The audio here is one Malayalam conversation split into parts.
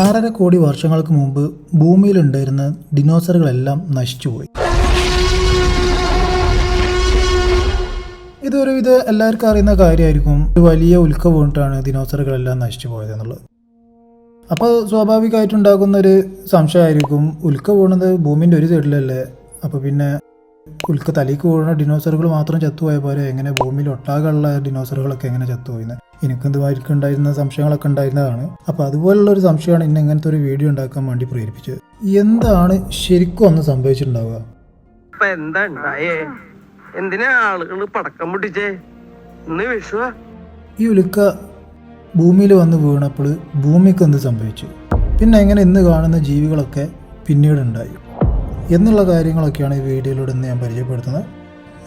ആറര കോടി വർഷങ്ങൾക്ക് മുമ്പ് ഭൂമിയിലുണ്ടായിരുന്ന ഡിനോസറുകളെല്ലാം നശിച്ചുപോയി. ഇതൊരു ഒരുവിധ എല്ലാവർക്കും അറിയുന്ന കാര്യമായിരിക്കും. ഒരു വലിയ ഉൽക്ക വീണിട്ടാണ് ദിനോസറുകളെല്ലാം നശിച്ചു പോയത് എന്നുള്ളത്. അപ്പോൾ സ്വാഭാവികമായിട്ടുണ്ടാകുന്ന ഒരു സംശയമായിരിക്കും. ഉൽക്ക വീണത് ഭൂമിന്റെ ഒരു സൈഡിലല്ലേ അപ്പോൾ പിന്നെ ഉൽക്ക തലയ്ക്ക് വീഴുന്ന ഡിനോസറുകൾ മാത്രം ചത്തുപോയ പോലെ എങ്ങനെ ഭൂമിയിൽ ഒട്ടാകെയുള്ള ഡിനോസറുകളൊക്കെ എങ്ങനെ ചത്തുപോയിന്ന്? എനിക്കും ഇതുമായിരിക്കും ഉണ്ടായിരുന്ന സംശയങ്ങളൊക്കെ ഉണ്ടായിരുന്നതാണ്. അപ്പോൾ അതുപോലുള്ള ഒരു സംശയമാണ് ഇന്ന് ഇങ്ങനത്തെ ഒരു വീഡിയോ ഉണ്ടാക്കാൻ വേണ്ടി പ്രേരിപ്പിച്ചത്. എന്താണ് ശരിക്കും ഒന്ന് സംഭവിച്ചിട്ടുണ്ടാവുക? ഇപ്പൊ എന്താ ഉണ്ടായേ? എന്തിനാ പടക്കം പൊട്ടിച്ചേ? ഇന്ന് വിഷുവാ. ഈ ഉലുക്ക ഭൂമിയിൽ വന്ന് വീണപ്പോൾ ഭൂമിക്ക് എന്ത് സംഭവിച്ചു? പിന്നെ എങ്ങനെ ഇന്ന് കാണുന്ന ജീവികളൊക്കെ പിന്നീട് ഉണ്ടായി? എന്നുള്ള കാര്യങ്ങളൊക്കെയാണ് ഈ വീഡിയോയിലൂടെ ഞാൻ പരിചയപ്പെടുത്തുന്നത്.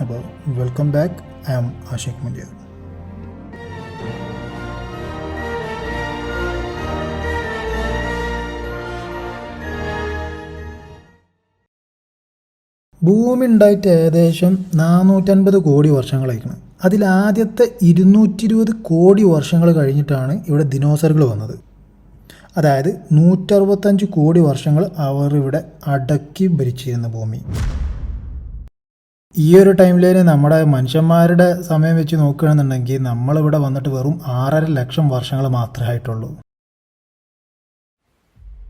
അപ്പോൾ welcome back I am Ashiq Muliyar ഭൂമി ഉണ്ടായിട്ട് ഏകദേശം നാനൂറ്റൻപത് കോടി വർഷങ്ങളായിരിക്കണം അതിൽ ആദ്യത്തെ ഇരുന്നൂറ്റി ഇരുപത് കോടി വർഷങ്ങൾ കഴിഞ്ഞിട്ടാണ് ഇവിടെ ദിനോസറുകൾ വന്നത്. അതായത് നൂറ്ററുപത്തഞ്ച് കോടി വർഷങ്ങൾ അവർ ഇവിടെ അടക്കി ഭരിച്ചിരുന്ന ഭൂമി. ഈ ഒരു ടൈമിലേന് നമ്മുടെ മനുഷ്യന്മാരുടെ സമയം വെച്ച് നോക്കുകയാണെന്നുണ്ടെങ്കിൽ നമ്മളിവിടെ വന്നിട്ട് വെറും ആറര ലക്ഷം വർഷങ്ങൾ മാത്രമേ ആയിട്ടുള്ളൂ.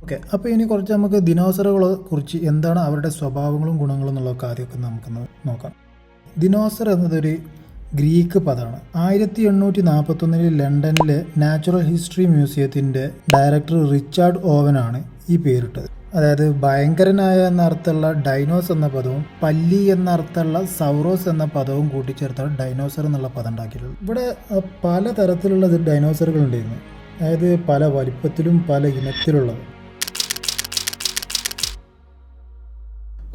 ഓക്കെ അപ്പോൾ ഇനി കുറച്ച് നമുക്ക് ദിനോസറുകളെ കുറിച്ച് എന്താണ് അവരുടെ സ്വഭാവങ്ങളും ഗുണങ്ങളും എന്നുള്ള കാര്യമൊക്കെ നമുക്ക് നോക്കാം. ദിനോസർ എന്നതൊരു ഗ്രീക്ക് പദമാണ്. ആയിരത്തി എണ്ണൂറ്റി നാൽപ്പത്തൊന്നിൽ ലണ്ടനിലെ നാച്ചുറൽ ഹിസ്റ്ററി മ്യൂസിയത്തിന്റെ ഡയറക്ടർ റിച്ചാർഡ് ഓവനാണ് ഈ പേരിട്ടത്. അതായത് ഭയങ്കരനായ എന്നർത്ഥമുള്ള ഡൈനോസ് എന്ന പദവും പല്ലി എന്നർത്ഥമുള്ള സൗറോസ് എന്ന പദവും കൂട്ടിച്ചേർത്താണ് ഡൈനോസർ എന്നുള്ള പദം ഉണ്ടാക്കിയിട്ടുള്ളത്. ഇവിടെ പലതരത്തിലുള്ള പല തരത്തിലുള്ള ഡൈനോസറുകൾ ഉണ്ടായിരുന്നു അതായത് പല വലിപ്പത്തിലും പല ഇനത്തിലുള്ളത്.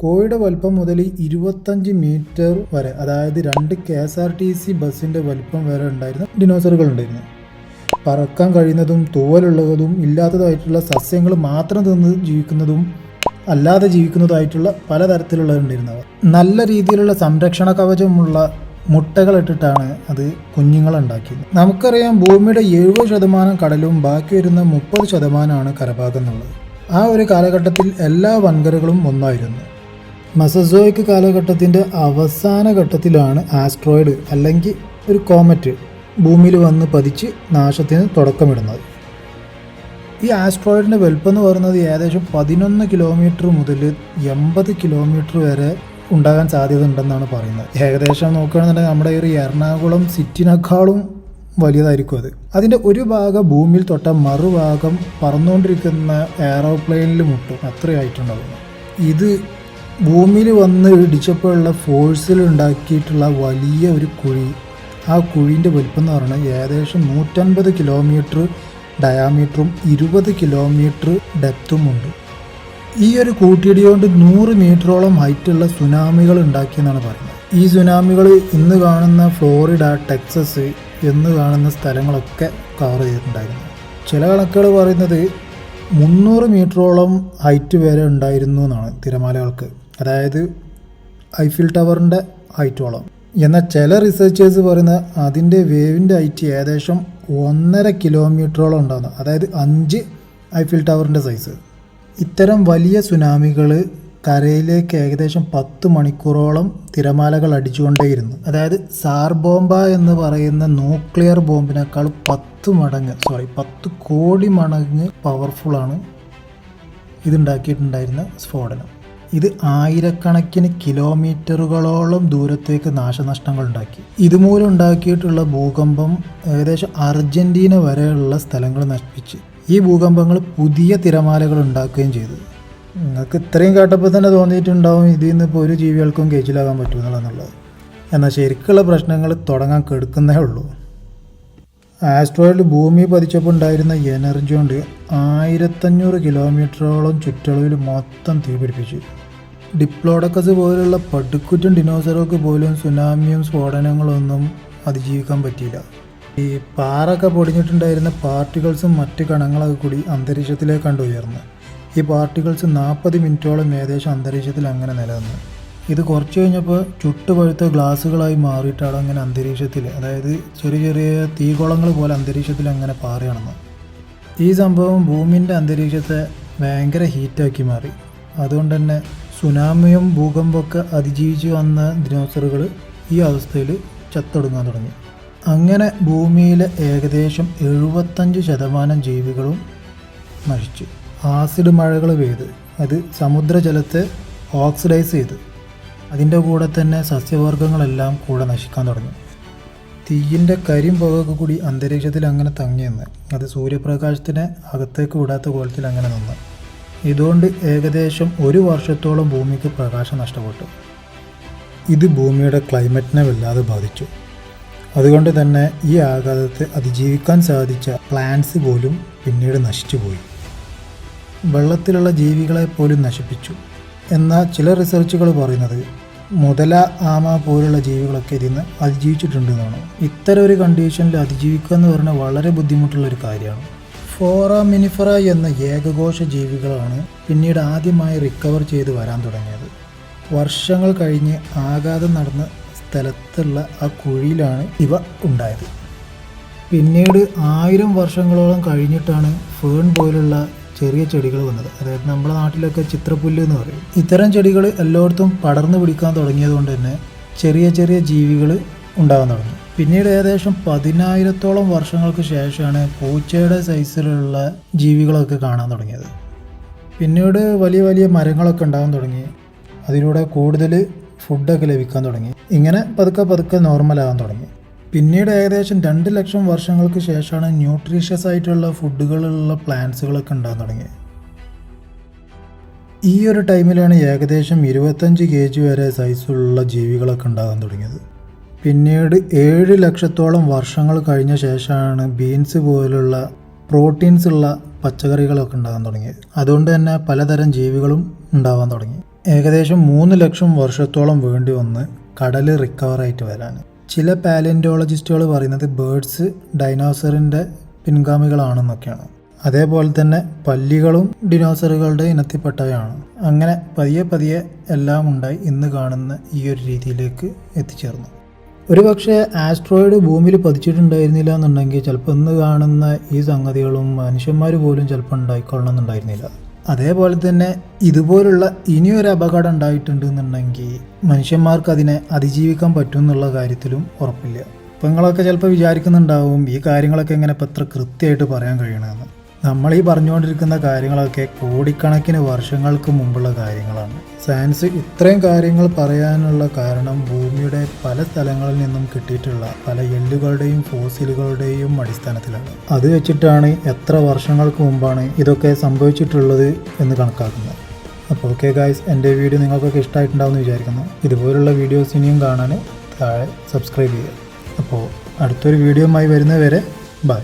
കോഴിയുടെ വലിപ്പം മുതൽ ഇരുപത്തഞ്ച് മീറ്റർ വരെ അതായത് രണ്ട് K S R T C ബസ്സിന്റെ വലിപ്പം വരെ ഉണ്ടായിരുന്ന ഡിനോസറുകൾ ഉണ്ടായിരുന്നു. പറക്കാൻ കഴിയുന്നതും തൂവലുള്ളതും ഇല്ലാത്തതായിട്ടുള്ള സസ്യങ്ങൾ മാത്രം തിന്ന് ജീവിക്കുന്നതും അല്ലാതെ ജീവിക്കുന്നതായിട്ടുള്ള പലതരത്തിലുള്ളവരുണ്ടായിരുന്നവർ നല്ല രീതിയിലുള്ള സംരക്ഷണ കവചമുള്ള മുട്ടകൾ ഇട്ടിട്ടാണ് അത് കുഞ്ഞുങ്ങളുണ്ടാക്കിയത് നമുക്കറിയാം ഭൂമിയുടെ എഴുപത് ശതമാനം കടലും ബാക്കി വരുന്ന മുപ്പത് ശതമാനമാണ് കരഭാഗം എന്നുള്ളത്. ആ ഒരു കാലഘട്ടത്തിൽ എല്ലാ വൻകരകളും ഒന്നായിരുന്നു. മസസോയിക് കാലഘട്ടത്തിന്റെ അവസാന ഘട്ടത്തിലാണ് ആസ്ട്രോയിഡ് അല്ലെങ്കിൽ ഒരു കോമറ്റ് ഭൂമിയിൽ വന്ന് പതിച്ച് നാശത്തിന് തുടക്കമിടുന്നത്. ഈ ആസ്ട്രോയിഡിന്റെ വലുപ്പം എന്ന് പറയുന്നത് ഏകദേശം പതിനൊന്ന് കിലോമീറ്റർ മുതൽ എൺപത് കിലോമീറ്റർ വരെ ഉണ്ടാകാൻ സാധ്യത ഉണ്ടെന്നാണ് പറയുന്നത്. ഏകദേശം നോക്കുകയാണെന്നുണ്ടെങ്കിൽ നമ്മുടെ ഒരു എറണാകുളം സിറ്റിനേക്കാളും വലിയതായിരിക്കും അത്. അതിന്റെ ഒരു ഭാഗം ഭൂമിയിൽ തൊട്ട മറുഭാഗം പറന്നുകൊണ്ടിരിക്കുന്ന എയറോപ്ലെയിനിൽ മുട്ടും അത്രയായിട്ടുണ്ടാകുന്നു ഇത് ഭൂമിയിൽ വന്ന് ഇടിച്ചപ്പോഴുള്ള ഫോഴ്സിൽ ഉണ്ടാക്കിയിട്ടുള്ള വലിയ ഒരു കുഴി. ആ കുഴിന്റെ വലിപ്പം എന്ന് പറഞ്ഞാൽ ഏകദേശം നൂറ്റൻപത് കിലോമീറ്റർ ഡയാമീറ്ററും ഇരുപത് കിലോമീറ്റർ ഡെപ്തും ഉണ്ട്. ഈ ഒരു കൂട്ടിയിടി കൊണ്ട് നൂറ് മീറ്ററോളം ഹൈറ്റുള്ള സുനാമികൾ ഉണ്ടാക്കിയെന്നാണ് പറയുന്നത്. ഈ സുനാമികൾ ഇന്ന് കാണുന്ന ഫ്ലോറിഡ ടെക്സസ് എന്ന് കാണുന്ന സ്ഥലങ്ങളൊക്കെ കവർ ചെയ്തിട്ടുണ്ടായിരുന്നു. ചില കണക്കുകൾ പറയുന്നത് മുന്നൂറ് മീറ്ററോളം ഹൈറ്റ് വരെ ഉണ്ടായിരുന്നു എന്നാണ് തിരമാലകൾക്ക് അതായത് ഐഫിൽ ടവറിന്റെ ഹൈറ്റോളം. എന്നാൽ ചില റിസർച്ചേഴ്സ് പറയുന്ന അതിന്റെ വേവിന്റെ ഹൈറ്റ് ഏകദേശം ഒന്നര കിലോമീറ്ററോളം ഉണ്ടാകുന്നു അതായത് അഞ്ച് ഐഫിൽ ടവറിന്റെ സൈസ് ഇത്തരം വലിയ സുനാമികൾ കരയിലേക്ക് ഏകദേശം പത്ത് മണിക്കൂറോളം തിരമാലകൾ അടിച്ചുകൊണ്ടേയിരുന്നു. അതായത് സാർ ബോംബ എന്ന് പറയുന്ന ന്യൂക്ലിയർ ബോംബിനേക്കാൾ പത്ത് മടങ്ങ് സോറി പത്ത് കോടി മടങ്ങ് പവർഫുള്ളാണ് ഇതുണ്ടാക്കിയിട്ടുണ്ടായിരുന്ന സ്ഫോടനം. ഇത് ആയിരക്കണക്കിന് കിലോമീറ്ററുകളോളം ദൂരത്തേക്ക് നാശനഷ്ടങ്ങൾ ഉണ്ടാക്കി ഇതുമൂലം ഉണ്ടാക്കിയിട്ടുള്ള ഭൂകമ്പം ഏകദേശം അർജന്റീന വരെയുള്ള സ്ഥലങ്ങൾ നശിപ്പിച്ച്. ഈ ഭൂകമ്പങ്ങൾ പുതിയ തിരമാലകൾ ഉണ്ടാക്കുകയും ചെയ്തു. നിങ്ങൾക്ക് ഇത്രയും കേട്ടപ്പോൾ തന്നെ തോന്നിയിട്ടുണ്ടാവും ഇതിൽ നിന്ന് ഇപ്പോൾ ഒരു ജീവികൾക്കും കേച്ചിലാകാൻ പറ്റുമെന്നുള്ളത് എന്നാൽ ശരിക്കുള്ള പ്രശ്നങ്ങൾ തുടങ്ങാൻ കെടുക്കുന്നേ ഉള്ളൂ. ആസ്ട്രോയിഡ് ഭൂമി പതിച്ചപ്പോൾ ഉണ്ടായിരുന്ന എനർജി കൊണ്ട് ആയിരത്തഞ്ഞൂറ് കിലോമീറ്ററോളം ചുറ്റളവിൽ മൊത്തം തീപിടിപ്പിച്ചു. ഡിപ്ലോഡക്കസ് പോലുള്ള പടുക്കുറ്റൻ ഡിനോസറുകൾക്ക് പോലും സുനാമിയും സ്ഫോടനങ്ങളൊന്നും അതിജീവിക്കാൻ പറ്റിയില്ല. ഈ പാറൊക്കെ പൊടിഞ്ഞിട്ടുണ്ടായിരുന്ന പാർട്ടിക്കിൾസും മറ്റ് കണങ്ങളൊക്കെ കൂടി അന്തരീക്ഷത്തിലേക്ക് കണ്ടുയർന്നു ഈ പാർട്ടിക്കിൾസ് നാൽപ്പത് മിനിറ്റോളം ഏകദേശം അന്തരീക്ഷത്തിൽ അങ്ങനെ നിലനിന്നു. ഇത് കുറച്ച് കഴിഞ്ഞപ്പോൾ ചുട്ടുപഴുത്ത ഗ്ലാസ്സുകളായി മാറിയിട്ടാണ് അങ്ങനെ അന്തരീക്ഷത്തിൽ അതായത് ചെറിയ ചെറിയ തീകുളങ്ങൾ പോലെ അന്തരീക്ഷത്തിൽ അങ്ങനെ പാറുകയാണെന്ന് ഈ സംഭവം ഭൂമിന്റെ അന്തരീക്ഷത്തെ ഭയങ്കര ഹീറ്റാക്കി മാറി. അതുകൊണ്ട് തന്നെ സുനാമിയും ഭൂകമ്പമൊക്കെ അതിജീവിച്ച് വന്ന ദിനോസറുകൾ ഈ അവസ്ഥയിൽ ചത്തൊടുങ്ങാൻ തുടങ്ങി. അങ്ങനെ ഭൂമിയിലെ ഏകദേശം എഴുപത്തഞ്ച് ശതമാനം ജീവികളും നശിച്ചു. ആസിഡ് മഴകൾ പെയ്ത്. അത് സമുദ്രജലത്തെ ഓക്സിഡൈസ് ചെയ്ത്. അതിന്റെ കൂടെ തന്നെ സസ്യവർഗങ്ങളെല്ലാം കൂടെ നശിക്കാൻ തുടങ്ങി. തീയിന്റെ കരിയും പുകയൊക്കെ കൂടി അന്തരീക്ഷത്തിൽ അങ്ങനെ തങ്ങിയെന്ന് അത് സൂര്യപ്രകാശത്തിനെ അകത്തേക്ക് വിടാത്ത കോലത്തിൽ അങ്ങനെ നിന്ന്. ഇതുകൊണ്ട് ഏകദേശം ഒരു വർഷത്തോളം ഭൂമിക്ക് പ്രകാശം നഷ്ടപ്പെട്ടു. ഇത് ഭൂമിയുടെ ക്ലൈമറ്റിനെ വല്ലാതെ ബാധിച്ചു. അതുകൊണ്ട് തന്നെ ഈ ആഘാതത്തെ അതിജീവിക്കാൻ സാധിച്ച പ്ലാന്റ്സ് പോലും പിന്നീട് നശിച്ചുപോയി. വെള്ളത്തിലുള്ള ജീവികളെ പോലും നശിപ്പിച്ചു. എന്നാൽ ചില റിസർച്ചുകൾ പറയുന്നത് മുതല ആമ പോലുള്ള ജീവികളൊക്കെ ഇതിന്ന് അതിജീവിച്ചിട്ടുണ്ടെന്നാണ്. ഇത്തരം ഒരു കണ്ടീഷനിൽ അതിജീവിക്കുക എന്ന് പറഞ്ഞാൽ വളരെ ബുദ്ധിമുട്ടുള്ള ഒരു കാര്യമാണ്. ഫോറ മിനിഫറ എന്ന ഏകകോശ ജീവികളാണ് പിന്നീട് ആദ്യമായി റിക്കവർ ചെയ്ത് വരാൻ തുടങ്ങിയത്. വർഷങ്ങൾ കഴിഞ്ഞ് ആഘാതം നടന്ന സ്ഥലത്തുള്ള ആ കുഴിയിലാണ് ഇവ ഉണ്ടായത്. പിന്നീട് ആയിരം വർഷങ്ങളോളം കഴിഞ്ഞിട്ടാണ് ഫേൺ പോലുള്ള ചെറിയ ചെടികൾ വന്നത്. അതായത് നമ്മുടെ നാട്ടിലൊക്കെ ചിത്രപ്പുല്ല് എന്ന് പറയും. ഇത്തരം ചെടികൾ എല്ലായിടത്തും പടർന്നു പിടിക്കാൻ തുടങ്ങിയത് കൊണ്ട് തന്നെ ചെറിയ ചെറിയ ജീവികൾ ഉണ്ടാകാൻ തുടങ്ങി. പിന്നീട് ഏകദേശം പതിനായിരത്തോളം വർഷങ്ങൾക്ക് ശേഷമാണ് പൂച്ചയുടെ സൈസിലുള്ള ജീവികളൊക്കെ കാണാൻ തുടങ്ങിയത്. പിന്നീട് വലിയ വലിയ മരങ്ങളൊക്കെ ഉണ്ടാകാൻ തുടങ്ങി. അതിലൂടെ കൂടുതൽ ഫുഡൊക്കെ ലഭിക്കാൻ തുടങ്ങി. ഇങ്ങനെ പതുക്കെ പതുക്കെ നോർമലാകാൻ തുടങ്ങി. പിന്നീട് ഏകദേശം രണ്ട് ലക്ഷം വർഷങ്ങൾക്ക് ശേഷമാണ് ന്യൂട്രീഷ്യസ് ആയിട്ടുള്ള ഫുഡുകളുള്ള പ്ലാന്റ്സുകളൊക്കെ ഉണ്ടാകാൻ തുടങ്ങി. ഈ ഒരു ടൈമിലാണ് ഏകദേശം ഇരുപത്തഞ്ച് കെ ജി വരെ സൈസുള്ള ജീവികളൊക്കെ ഉണ്ടാകാൻ തുടങ്ങിയത്. പിന്നീട് ഏഴ് ലക്ഷത്തോളം വർഷങ്ങൾ കഴിഞ്ഞ ശേഷമാണ് ബീൻസ് പോലുള്ള പ്രോട്ടീൻസ് ഉള്ള പച്ചക്കറികളൊക്കെ ഉണ്ടാകാൻ തുടങ്ങിയത്. അതുകൊണ്ട് തന്നെ പലതരം ജീവികളും ഉണ്ടാവാൻ തുടങ്ങി. ഏകദേശം മൂന്ന് ലക്ഷം വർഷത്തോളം വേണ്ടി വന്ന് കടൽ റിക്കവറായിട്ട് വരാൻ. ചില പാലന്റോളജിസ്റ്റുകൾ പറയുന്നത് ബേഡ്സ് ഡൈനോസറിന്റെ പിൻഗാമികളാണെന്നൊക്കെയാണ്. അതേപോലെ തന്നെ പല്ലികളും ഡിനോസറുകളുടെ ഇനത്തിൽപ്പെട്ടവയാണ്. അങ്ങനെ പതിയെ പതിയെ എല്ലാം ഉണ്ടായി ഇന്ന് കാണുന്ന ഈ ഒരു രീതിയിലേക്ക് എത്തിച്ചേർന്നു. ഒരു പക്ഷേ ആസ്ട്രോയിഡ് ഭൂമിയിൽ പതിച്ചിട്ടുണ്ടായിരുന്നില്ല എന്നുണ്ടെങ്കിൽ ചിലപ്പോൾ ഇന്ന് കാണുന്ന ഈ സംഗതികളും മനുഷ്യന്മാർ പോലും ചിലപ്പോൾ ഉണ്ടായിക്കൊള്ളണം എന്നുണ്ടായിരുന്നില്ല അതേപോലെ തന്നെ ഇതുപോലുള്ള ഇനിയൊരു അപകടം ഉണ്ടായിട്ടുണ്ട് എന്നുണ്ടെങ്കിൽ മനുഷ്യന്മാർക്ക് അതിനെ അതിജീവിക്കാൻ പറ്റും എന്നുള്ള കാര്യത്തിലും ഉറപ്പില്ല. ഇപ്പം നിങ്ങളൊക്കെ ചിലപ്പോൾ വിചാരിക്കുന്നുണ്ടാവും ഈ കാര്യങ്ങളൊക്കെ എങ്ങനെ ഇപ്പം എത്ര കൃത്യമായിട്ട് പറയാൻ കഴിയണമെന്ന് നമ്മൾ ഈ പറഞ്ഞുകൊണ്ടിരിക്കുന്ന കാര്യങ്ങളൊക്കെ കോടിക്കണക്കിന് വർഷങ്ങൾക്ക് മുമ്പുള്ള കാര്യങ്ങളാണ്. സയൻസ് ഇത്രയും കാര്യങ്ങൾ പറയാനുള്ള കാരണം ഭൂമിയുടെ പല സ്ഥലങ്ങളിൽ നിന്നും കിട്ടിയിട്ടുള്ള പല എല്ലുകളുടെയും ഫോസിലുകളുടെയും അടിസ്ഥാനത്തിലാണ്. അത് വെച്ചിട്ടാണ് എത്ര വർഷങ്ങൾക്ക് മുമ്പാണ് ഇതൊക്കെ സംഭവിച്ചിട്ടുള്ളത് എന്ന് കണക്കാക്കുന്നത്. അപ്പോൾ ഓക്കെ ഗായ്സ് എന്റെ വീഡിയോ നിങ്ങൾക്കൊക്കെ ഇഷ്ടമായിട്ടുണ്ടാവും എന്ന് വിചാരിക്കുന്നു. ഇതുപോലുള്ള വീഡിയോസ് ഇനിയും കാണാൻ താഴെ സബ്സ്ക്രൈബ് ചെയ്യുക. അപ്പോൾ അടുത്തൊരു വീഡിയോ വീഡിയോയുമായി വരുന്നവരെ ബൈ